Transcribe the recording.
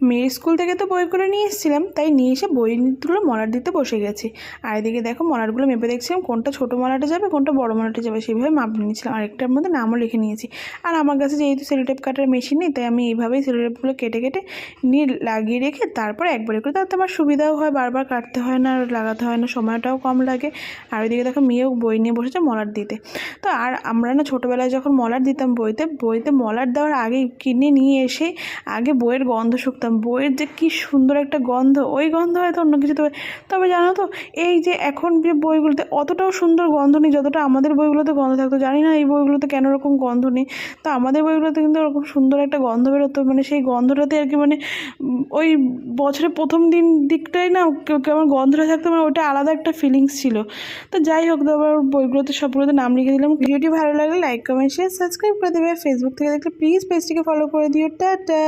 মেয়ের স্কুল থেকে তো বই করে নিয়ে এসেছিলাম, তাই নিয়ে এসে বইগুলো মলার দিতে বসে গেছি। আর এদিকে দেখো মলারগুলো মেপে দেখছিলাম, কোনটা ছোটো মলাটে যাবে, কোনটা বড় মলাটে যাবে, সেইভাবে মাপ নিয়েছিলাম। আর একটার মধ্যে নামও লিখে নিয়েছি। আর আমার কাছে যেহেতু সেলোটেপ কাটার মেশিন নেই, তাই আমি এইভাবেই সেলোটেপগুলো কেটে কেটে নিয়ে লাগিয়ে রেখে তারপরে একবারে করে, তাতে আমার সুবিধাও হয়, বারবার কাটতে হয় না আর লাগাতে হয় না, সময়টাও কম লাগে। আর ওইদিকে দেখো মেয়েও বই নিয়ে বসেছে মলার দিতে। তো আর আমরা না ছোটোবেলায় যখন মলার দিতাম বইতে বইতে মলার দেওয়ার আগে কিনে নিয়ে এসে আগে বইয়ের গন্ধ শুকতাম। বইয়ের যে কী সুন্দর একটা গন্ধ, ওই গন্ধ হয়তো অন্য কিছু তবে তবে জানো তো, এই যে এখন যে বইগুলোতে অতটাও সুন্দর গন্ধ নেই, যতটা আমাদের বইগুলোতে গন্ধ থাকতো, জানি না এই বইগুলোতে কেন ওরকম গন্ধ নেই, তো আমাদের বইগুলোতে কিন্তু ওরকম সুন্দর একটা গন্ধ বেরোতো মানে সেই গন্ধটাতে আর কি মানে ওই বছরের প্রথম দিন দিকটাই না কেমন গন্ধটা থাকতো মানে ওটা আলাদা একটা ফিলিংস ছিল। তো যাই হোক আবার বইগুলোতে সবগুলোতে নাম লিখে দিলাম। ভিডিওটি ভালো লাগলে লাইক কমেন্ট শেয়ার সাবস্ক্রাইব করে দেবে। ফেসবুক থেকে দেখলে প্লিজ পেজটিকে ফলো করে দিও। টাটা!